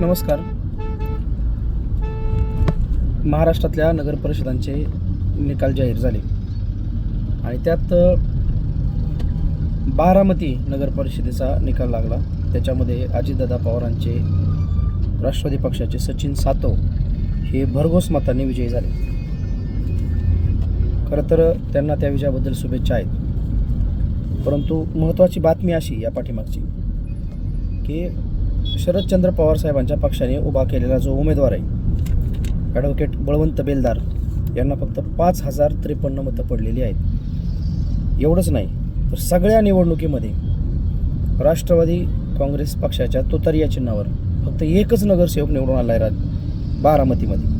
नमस्कार. महाराष्ट्रातल्या नगर परिषदांचे निकाल जाहीर झाले. आणि त्यात बारामती नगर परिषदेचा निकाल लागला. त्याच्यामध्ये अजितदादा पवारांचे राष्ट्रवादी पक्षाचे सचिन सातव हे भरघोस मतांनी विजयी झाले. खरं तर त्यांना त्या विजयाबद्दल शुभेच्छा आहेत. परंतु महत्त्वाची बातमी अशी या पाठीमागची की शरदचंद्र पवार साहेबांच्या पक्षाने उभा केलेला जो उमेदवार आहे ॲडव्होकेट बळवंत बेलदार यांना फक्त पाच हजार त्रेपन्न मतं पडलेली आहेत. एवढंच नाही तर सगळ्या निवडणुकीमध्ये राष्ट्रवादी काँग्रेस पक्षाच्या तुतारिया चिन्हावर फक्त एकच नगरसेवक निवडून आला आहे राज बारामतीमध्ये.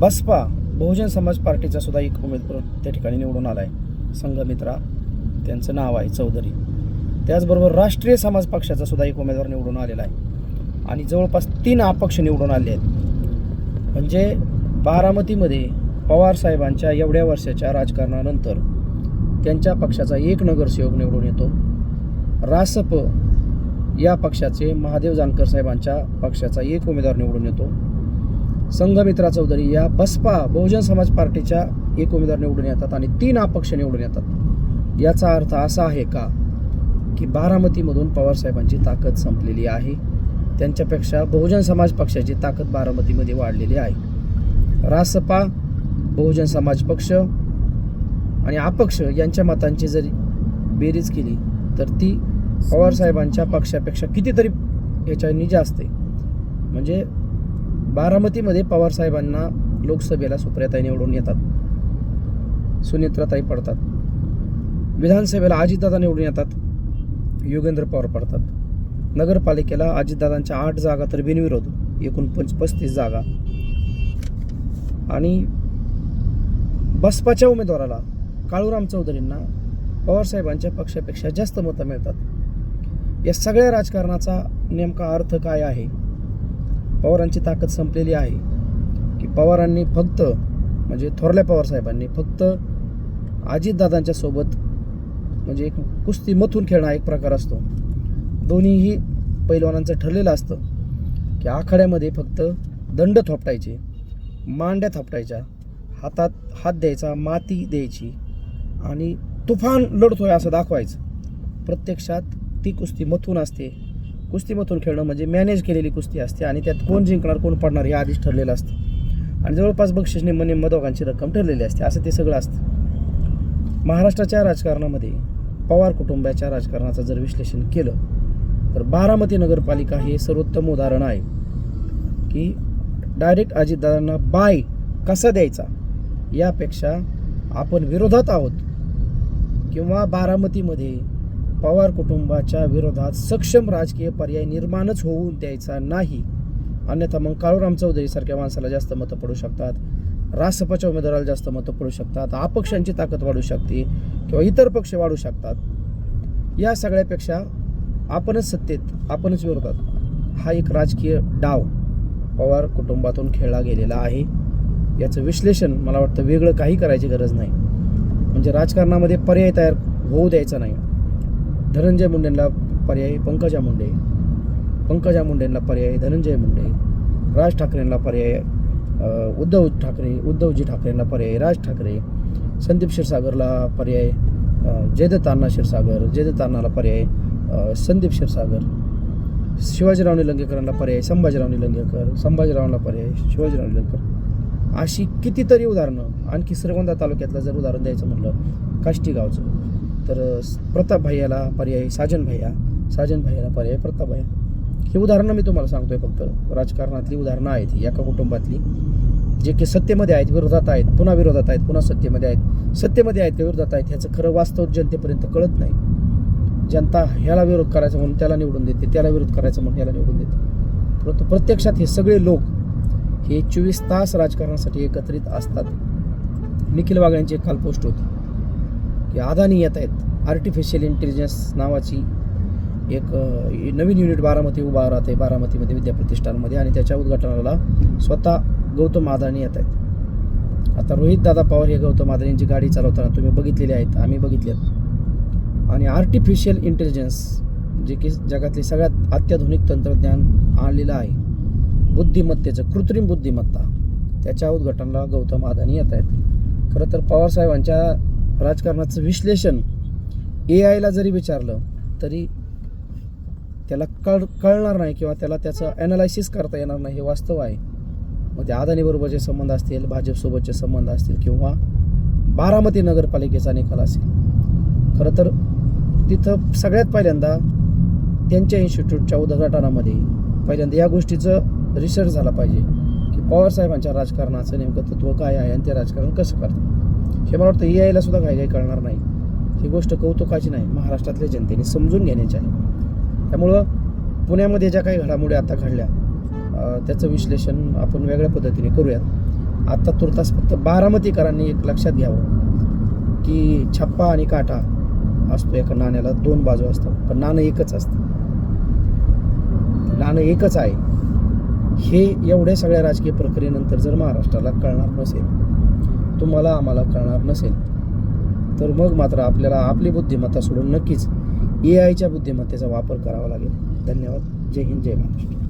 बसपा बहुजन समाज पार्टीचा सुद्धा एक उमेदवार त्या ठिकाणी निवडून आला आहे संघमित्रा त्यांचं नाव आहे चौधरी. त्याचबरोबर राष्ट्रीय समाज पक्षाचा सुद्धा एक उमेदवार निवडून आलेला आहे. आणि जवळपास तीन अपक्ष निवडून आले आहेत. म्हणजे बारामतीमध्ये पवार साहेबांच्या एवढ्या वर्षाच्या राजकारणानंतर त्यांच्या पक्षाचा एक नगरसेवक निवडून येतो. रासप या पक्षाचे महादेव जानकर साहेबांच्या पक्षाचा एक उमेदवार निवडून येतो. संघमित्रा चौधरी या बसपा बहुजन समाज पार्टीच्या एक उमेदवार निवडून येतात आणि तीन अपक्ष निवडून येतात. याचा अर्थ असा आहे का? की बारामतीमधून पवारसाहेबांची ताकद संपलेली आहे. त्यांच्यापेक्षा बहुजन समाज पक्षाची ताकद बारामतीमध्ये वाढलेली आहे. रासपा बहुजन समाज पक्ष आणि अपक्ष यांच्या मतांची जरी बेरीज केली तर ती पवारसाहेबांच्या पक्षापेक्षा कितीतरी ह्याच्यानी जास्त आहे. म्हणजे बारामतीमध्ये पवारसाहेबांना लोकसभेला सुप्रियाताई निवडून येतात. सुनेत्राताई पडतात. विधानसभेला अजितदादा निवडून येतात. योगेंद्र पवार पडतात. नगरपालिकेला अजितदादांच्या आठ जागा तर बिनविरोध एकूण पंच पस्तीस जागा. आणि बसपाच्या उमेदवाराला काळूराम चौधरींना पवारसाहेबांच्या पक्षापेक्षा जास्त मतं मिळतात. या सगळ्या राजकारणाचा नेमका अर्थ काय आहे? पवारांची ताकद संपलेली आहे की पवारांनी फक्त म्हणजे थोरल्या पवारसाहेबांनी फक्त अजितदादांच्या सोबत म्हणजे एक कुस्ती मथून खेळणं हा एक प्रकार असतो. दोन्हीही पैलवानांचं ठरलेलं असतं की आखाड्यामध्ये फक्त दंड थोपटायचे मांड्या थोपटायच्या हातात हात द्यायचा माती द्यायची आणि तुफान लढतोय असं दाखवायचं. प्रत्यक्षात ती कुस्ती मथून असते. कुस्तीमधून खेळणं म्हणजे मॅनेज केलेली कुस्ती असते आणि त्यात कोण जिंकणार कोण पडणार हे आधीच ठरलेलं असतं. आणि जवळपास बक्षीसने मने निम्म रक्कम ठरलेली असते. असं ते सगळं असतं. महाराष्ट्राच्या राजकारणामध्ये पवार कुटुंबाच्या राजकारणाचं जर विश्लेषण केलं तर बारामती नगरपालिका हे सर्वोत्तम उदाहरण आहे. की डायरेक्ट अजितदादांना बाय कसा द्यायचा? यापेक्षा आपण विरोधात आहोत. किंवा बारामतीमध्ये पवार कुटुंबाच्या विरोधात सक्षम राजकीय पर्याय निर्माणच होऊ द्यायचा नाही. अन्यथा मग काळूराम चौधरीसारख्या माणसाला जास्त मतं पडू शकतात. रासपाच्या उमेदवाराला जास्त मतं पडू शकतात अपक्षांची ताकद वाढू शकते किंवा इतर पक्ष वाढू शकतात. या सगळ्यापेक्षा आपणच सत्तेत आपणच विरोधात. हा एक राजकीय डाव पवार कुटुंबातून खेळला गेलेला आहे. याचं विश्लेषण मला वाटतं वेगळं काही करायची गरज नाही. म्हणजे राजकारणामध्ये पर्याय तयार होऊ द्यायचा नाही. धनंजय मुंडेंना पर्याय पंकजा मुंडे. पंकजा मुंडेंना पर्याय धनंजय मुंडे. राज ठाकरेंना पर्याय उद्धव ठाकरे उद्धवजी ठाकरेंना पर्याय राज ठाकरे संदीप क्षीरसागरला पर्याय जयदत्तांना क्षीरसागर जयदत्तांनाला पर्याय संदीप क्षीरसागर शिवाजीराव निलंगेकरांना पर्याय संभाजीराव निलंगेकर संभाजीरावला पर्याय शिवाजीराव निलंगेकर अशी कितीतरी उदाहरणं आणखी श्रीगोंदा तालुक्यातलं जर उदाहरण द्यायचं म्हटलं काष्टी गावचं तर प्रताप भैयाला पर्याय साजन भैया साजन भैयाला पर्याय प्रताप भैया ही उदाहरणं मी तुम्हाला सांगतोय फक्त. राजकारणातली उदाहरणं आहेत ही एका कुटुंबातली. जे की सत्तेमध्ये आहेत विरोधात आहेत पुन्हा विरोधात आहेत पुन्हा सत्तेमध्ये आहेत. सत्तेमध्ये आहेत ते विरोधात आहेत ह्याचं खरं वास्तव जनतेपर्यंत कळत नाही. जनता ह्याला विरोध करायचा म्हणून त्याला निवडून देते त्याला विरोध करायचा म्हणून ह्याला निवडून देते. परंतु प्रत्यक्षात हे सगळे लोक हे चोवीस तास राजकारणासाठी एकत्रित असतात. निखिल वागळ्यांची एक काल पोस्ट होती की अदानी येत आहेत. आर्टिफिशियल इंटेलिजन्स नावाची एक नवीन युनिट बारामती उभा राहते बारामतीमध्ये विद्याप्रतिष्ठानमध्ये आणि त्याच्या उद्घाटनाला स्वतः गौतम आदानी येत आहेत. आता रोहित दादा पवार हे गौतम आदानींची गाडी चालवताना तुम्ही बघितलेली आहेत आम्ही बघितले आणि आर्टिफिशियल इंटेलिजन्स जे की जगातले सगळ्यात अत्याधुनिक तंत्रज्ञान आणलेलं आहे बुद्धिमत्तेचं कृत्रिम बुद्धिमत्ता त्याच्या उद्घाटनाला गौतम आदानी येत आहेत. खरं तर पवारसाहेबांच्या राजकारणाचं विश्लेषण ए आयला जरी विचारलं तरी त्याला कळ कळणार नाही किंवा त्याला त्याचं ॲनालायसिस करता येणार नाही हे वास्तव आहे. मग ते अदानीबरोबरचे संबंध असतील भाजपसोबतचे संबंध असतील किंवा बारामती नगरपालिकेचा निकाल असेल. खरं तर तिथं सगळ्यात पहिल्यांदा त्यांच्या इन्स्टिट्यूटच्या उद्घाटनामध्ये पहिल्यांदा या गोष्टीचं रिसर्च झाला पाहिजे की पवारसाहेबांच्या राजकारणाचं नेमकं तत्व काय आहे आणि ते राजकारण कसं करतं हे मला वाटतं ए आयला सुद्धा काही काही कळणार नाही. ही गोष्ट कौतुकाची नाही. महाराष्ट्रातल्या जनतेने समजून घेण्याची आहे. त्यामुळं पुण्यामध्ये ज्या काही घडामोडी आता घडल्या त्याचं विश्लेषण आपण वेगळ्या पद्धतीने करूयात. आत्ता तुर्तास फक्त बारामतीकरांनी एक लक्षात घ्यावं की छप्पा आणि काटा असतो एका नाण्याला दोन बाजू असतात पण नाणं एकच असतं. नाणं एकच आहे. हे एवढ्या सगळ्या राजकीय प्रक्रियेनंतर जर महाराष्ट्राला कळणार नसेल तुम्हाला आम्हाला कळणार नसेल तर मग मात्र आपल्याला आपली बुद्धिमत्ता सोडून नक्कीच ए आयच्या बुद्धिमत्तेचा वापर करावा लागेल. धन्यवाद. जय हिंद जय महाराष्ट्र.